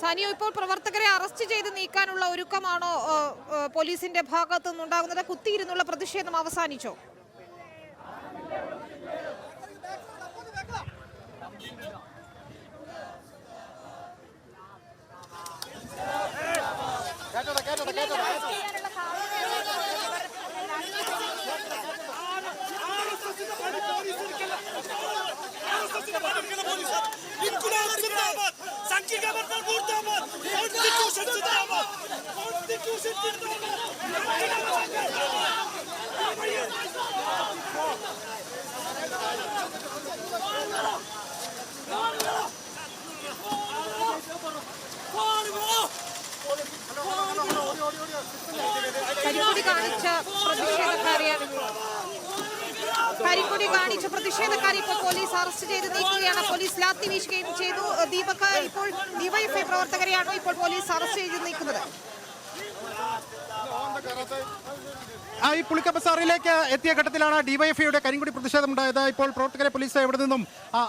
സാനിയോ ഇപ്പോൾ പ്രവർത്തകരെ അറസ്റ്റ് ചെയ്ത് നീക്കാനുള്ള ഒരുക്കമാണോ പോലീസിന്റെ ഭാഗത്തു നിന്നുണ്ടാകുന്നത് കുത്തിയിരുന്നുള്ള പ്രതിഷേധം അവസാനിച്ചോ? İnkılap കരിക്കൊടി കാണിച്ച പ്രതിഷേധക്കാരെയാണ് കരിക്കൊടി കാണിച്ച പ്രതിഷേധക്കാരെ ഇപ്പോൾ പോലീസ് അറസ്റ്റ് ചെയ്ത് നീക്കുകയാണ്. പോലീസ് ലാത്തി വീശുകയും ചെയ്തു. ദീപക് ഇപ്പോൾ ഡിവൈഎഫ്ഐ പ്രവർത്തകരെയാണോ ഇപ്പോൾ പോലീസ് അറസ്റ്റ് ചെയ്ത് നീക്കുന്നത്? Okay. ഈ പുളിക്ക ബസാറിലേക്ക് എത്തിയ ഘട്ടത്തിലാണ് ഡിവൈഎഫ്ഐയുടെ കരിങ്കുടി പ്രതിഷേധം ഉണ്ടായത് ഇപ്പോൾ പ്രവർത്തകരെ പോലീസ് എവിടെ നിന്നും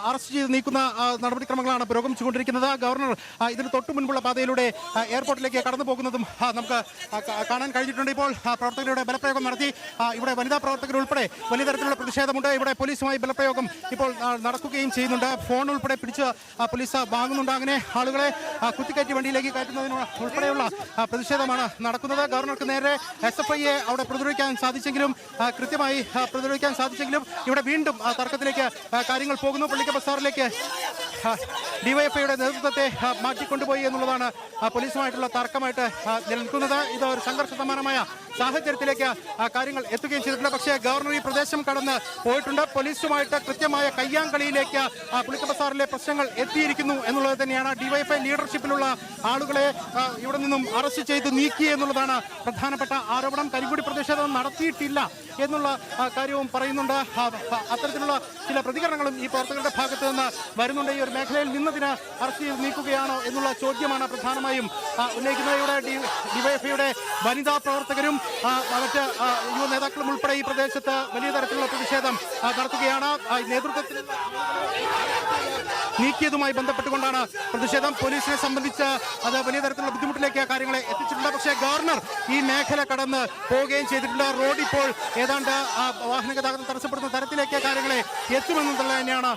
അറസ്റ്റ് ചെയ്ത് നീക്കുന്ന നടപടിക്രമങ്ങളാണ് പുരോഗമിച്ചുകൊണ്ടിരിക്കുന്നത്. ഗവർണർ ഇതിന് തൊട്ടു മുൻപുള്ള പാതയിലൂടെ എയർപോർട്ടിലേക്ക് കടന്നു പോകുന്നതും നമുക്ക് കാണാൻ കഴിഞ്ഞിട്ടുണ്ട്. ഇപ്പോൾ പ്രവർത്തകരുടെ ബലപ്രയോഗം നടത്തി ഇവിടെ വനിതാ പ്രവർത്തകർ ഉൾപ്പെടെ വലിയ തരത്തിലുള്ള പ്രതിഷേധമുണ്ട്. ഇവിടെ പോലീസുമായി ബലപ്രയോഗം ഇപ്പോൾ നടക്കുകയും ചെയ്യുന്നുണ്ട്. ഫോൺ ഉൾപ്പെടെ പിടിച്ച് പോലീസ് വാങ്ങുന്നുണ്ട്. അങ്ങനെ ആളുകളെ കുത്തിക്കയറ്റി വണ്ടിയിലേക്ക് കയറ്റുന്നതിനുള്ള ഉൾപ്പെടെയുള്ള പ്രതിഷേധമാണ് നടക്കുന്നത്. ഗവർണർക്ക് നേരെ എസ് എഫ് അവിടെ പ്രതിരോധിക്കാൻ സാധിച്ചെങ്കിലും ആ, കൃത്യമായി പ്രതിരോധിക്കാൻ സാധിച്ചെങ്കിലും ഇവിടെ വീണ്ടും തർക്കത്തിലേക്ക് കാര്യങ്ങൾ പോകുന്നു. പള്ളിക്ക ബസാറിലേക്ക് ഡിവൈഎഫ്ഐയുടെ നേതൃത്വത്തെ മാറ്റിക്കൊണ്ടുപോയി എന്നുള്ളതാണ് പോലീസുമായിട്ടുള്ള തർക്കമായിട്ട് നിലനിൽക്കുന്നത് ഇത് ഒരു സംഘർഷ സമാനമായ സാഹചര്യത്തിലേക്ക് കാര്യങ്ങൾ എത്തുകയും ചെയ്തിട്ടുണ്ട്. പക്ഷേ ഗവർണർ ഈ പ്രദേശം കടന്ന് പോയിട്ടുണ്ട്. പോലീസുമായിട്ട് കൃത്യമായ കയ്യാങ്കളിയിലേക്ക് പുളിക്ക പ്രശ്നങ്ങൾ എത്തിയിരിക്കുന്നു എന്നുള്ളത് തന്നെയാണ് ഡിവൈഎഫ്ഐ ലീഡർഷിപ്പിലുള്ള ആളുകളെ ഇവിടെ നിന്നും അറസ്റ്റ് ചെയ്ത് നീക്കി എന്നുള്ളതാണ് പ്രധാനപ്പെട്ട ആരോപണം. കരിങ്കുടി പ്രതിഷേധം നടത്തിയിട്ടില്ല എന്നുള്ള കാര്യവും പറയുന്നുണ്ട്. അത്തരത്തിലുള്ള ചില പ്രതികരണങ്ങളും ഈ പ്രവർത്തകരുടെ ഭാഗത്ത് നിന്ന് വരുന്നുണ്ട്. ഈ ഒരു മേഖലയിൽ നിന്നതിന് അറസ്റ്റ് ചെയ്ത് നീക്കുകയാണോ എന്നുള്ള ചോദ്യമാണ് പ്രധാനമായും ഉന്നയിക്കുന്നത്. ഇവിടെ ഡിവൈഎഫ്ഐയുടെ വനിതാ പ്രവർത്തകരും മറ്റ് നേതാക്കളും ഉൾപ്പെടെ ഈ പ്രദേശത്ത് വലിയ തരത്തിലുള്ള പ്രതിഷേധം നടത്തുകയാണ്. നേതൃത്വത്തിൽ നീക്കിയതുമായി ബന്ധപ്പെട്ടുകൊണ്ടാണ് പ്രതിഷേധം. പോലീസിനെ സംബന്ധിച്ച് അത് വലിയ തരത്തിലുള്ള ബുദ്ധിമുട്ടിലേക്ക് കാര്യങ്ങളെ എത്തിച്ചിട്ടുണ്ട്. പക്ഷേ ഗവർണർ ഈ മേഖല കടന്ന് പോവുകയും ചെയ്തിട്ടുണ്ട്. റോഡ് ഇപ്പോൾ ഏതാണ്ട് വാഹന ഗതാഗതം തടസ്സപ്പെടുന്ന തരത്തിലേക്ക് കാര്യങ്ങളെ എത്തുമെന്നുള്ളത് തന്നെയാണ്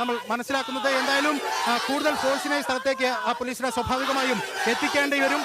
നമ്മൾ മനസ്സിലാക്കുന്നത്. എന്തായാലും കൂടുതൽ ഫോഴ്സിനെ സ്ഥലത്തേക്ക് ആ പോലീസിനെ സ്വാഭാവികമായും എത്തിക്കേണ്ടി വരും.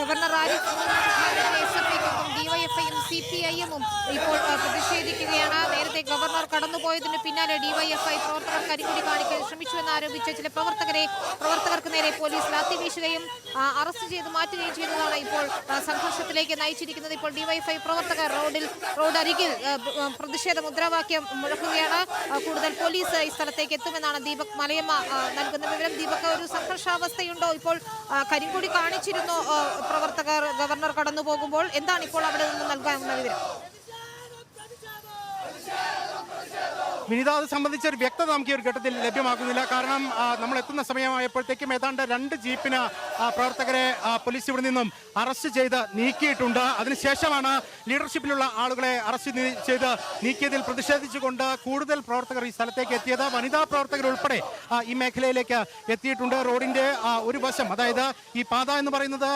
ഗവർണർ ആരിഫ് സി പി ഐഎമ്മും ഇപ്പോൾ പ്രതിഷേധിക്കുകയാണ്. നേരത്തെ ഗവർണർ കടന്നുപോയതിന് പിന്നാലെ ഡിവൈഎഫ്ഐ പ്രവർത്തകർ കരിങ്കുടി കാണിക്കാൻ ശ്രമിച്ചുവെന്ന് ആരോപിച്ച ചില പ്രവർത്തകരെ പ്രവർത്തകർക്ക് നേരെ പോലീസ് ലാത്തി വീശുകയും അറസ്റ്റ് ചെയ്ത് മാറ്റുകയും ചെയ്തതാണ് ഇപ്പോൾ സംഘർഷത്തിലേക്ക് നയിച്ചിരിക്കുന്നത്. ഇപ്പോൾ ഡിവൈഎഫ്ഐ പ്രവർത്തകർ റോഡിൽ റോഡ് അരികിൽ ആ, ബ- ആ, പ്രതിഷേധ മുദ്രാവാക്യം മുഴക്കുകയാണ്. പോലീസ് ഈ സ്ഥലത്തേക്ക് എത്തുമെന്നാണ് ദീപക് മലയമ്മ നൽകുന്ന വിവരം. ദീപക് ഒരു സംഘർഷാവസ്ഥയുണ്ടോ? ഇപ്പോൾ കരിങ്കുടി കാണിച്ചിരുന്നു പ്രവർത്തകർ ഗവർണർ കടന്നു പോകുമ്പോൾ എന്താണ് ഇപ്പോൾ അവിടെ നിന്ന് നൽകാനുള്ള വിവരം? വിനിത അത് സംബന്ധിച്ച ഒരു വ്യക്തത നമുക്ക് ഈ ഒരു ഘട്ടത്തിൽ ലഭ്യമാക്കുന്നില്ല. കാരണം നമ്മൾ എത്തുന്ന സമയമായപ്പോഴത്തേക്കും ഏതാണ്ട് രണ്ട് ജീപ്പിന് പ്രവർത്തകരെ പോലീസ് ഇവിടെ നിന്നും അറസ്റ്റ് ചെയ്ത് നീക്കിയിട്ടുണ്ട്. അതിനുശേഷമാണ് ലീഡർഷിപ്പിലുള്ള ആളുകളെ അറസ്റ്റ് ചെയ്ത് നീക്കിയതിൽ പ്രതിഷേധിച്ചുകൊണ്ട് കൂടുതൽ പ്രവർത്തകർ ഈ സ്ഥലത്തേക്ക് എത്തിയത്. വനിതാ പ്രവർത്തകർ ഉൾപ്പെടെ ഈ മേഖലയിലേക്ക് എത്തിയിട്ടുണ്ട്. റോഡിന്റെ ഒരു വശം അതായത് ഈ പാത എന്ന് പറയുന്നത്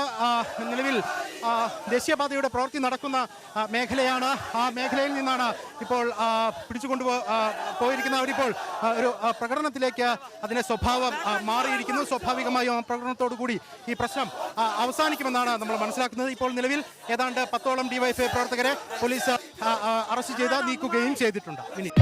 നിലവിൽ ദേശീയപാതയുടെ പ്രവൃത്തി നടക്കുന്ന മേഖലയാണ്. ആ മേഖലയിൽ നിന്നാണ് ഇപ്പോൾ ആ, പോയിരിക്കുന്ന അവരിപ്പോൾ ഒരു പ്രകടനത്തിലേക്ക് അതിന്റെ സ്വഭാവം മാറിയിരിക്കുന്നു. സ്വാഭാവികമായും ആ പ്രകടനത്തോടു കൂടി ഈ പ്രശ്നം അവസാനിക്കുമെന്നാണ് നമ്മൾ മനസ്സിലാക്കുന്നത്. ഇപ്പോൾ നിലവിൽ ഏതാണ്ട് പത്തോളം ഡിവൈഎഫ്ഐ പ്രവർത്തകരെ പോലീസ് അറസ്റ്റ് ചെയ്ത് നീക്കുകയും ചെയ്തിട്ടുണ്ട്. ഇനി